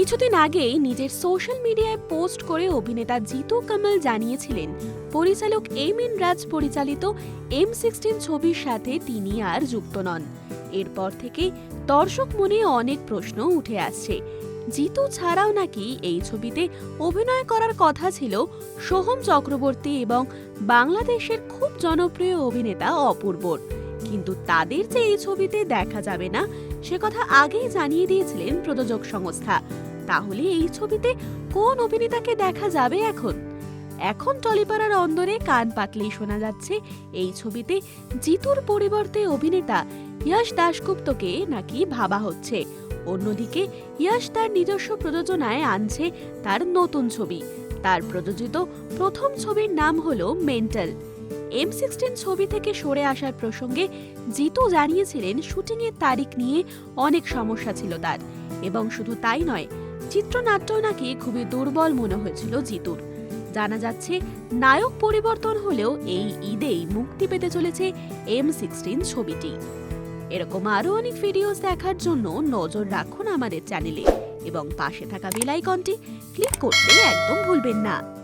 কিছুদিন আগেই নিজের সোশ্যাল মিডিয়ায় পোস্ট করে অভিনেতা জিতু কমল জানিয়েছিলেন, পরিচালক এম এন রাজ পরিচালিত এম সিক্সটিন ছবির সাথে তিনি আর যুক্ত নন। এরপর থেকে দর্শক মনে অনেক প্রশ্ন উঠে আসছে, জিতু ছাড়াও নাকি এই ছবিতে অভিনয় করার কথা ছিল সোহম চক্রবর্তী এবং বাংলাদেশের খুব জনপ্রিয় অভিনেতা অপূর্বর। কিন্তু তাদের যে এই ছবিতে দেখা যাবে না, সে কথা আগেই জানিয়ে দিয়েছিলেন প্রযোজক সংস্থা। তাহলে এই ছবিতে কোন অভিনেতাকে দেখা যাবে এখন? এখন টলিপাড়ার অন্দরে কান পাতলেই শোনা যাচ্ছে, এই ছবিতে জিতুর পরিবর্তে অভিনেতা ইয়াশ দাশগুপ্তকে নাকি ভাবা হচ্ছে। অন্যদিকে, ইয়াশ তার নিজস্ব প্রযোজনায় আনছে তার নতুন ছবি। তার প্রযোজিত প্রথম ছবির নাম হলো মেন্টাল। এম সিক্সটিন ছবি থেকে সরে আসার প্রসঙ্গে জিতু জানিয়েছিলেন শুটিংয়ের তারিখ নিয়ে অনেক সমস্যা ছিল তার। এবং শুধু তাই নয় চিত্রনাট্য নাকি খুবই দুর্বল মনে হয়েছিল জিতুর। জানা যাচ্ছে, নায়ক পরিবর্তন হলেও এই ঈদেই মুক্তি পেতে চলেছে এম সিক্সটিন ছবিটি। এরকম আরও অনেক ভিডিওস দেখার জন্য নজর রাখুন আমাদের চ্যানেলে এবং পাশে থাকা বেল আইকনটি ক্লিক করতে একদম ভুলবেন না।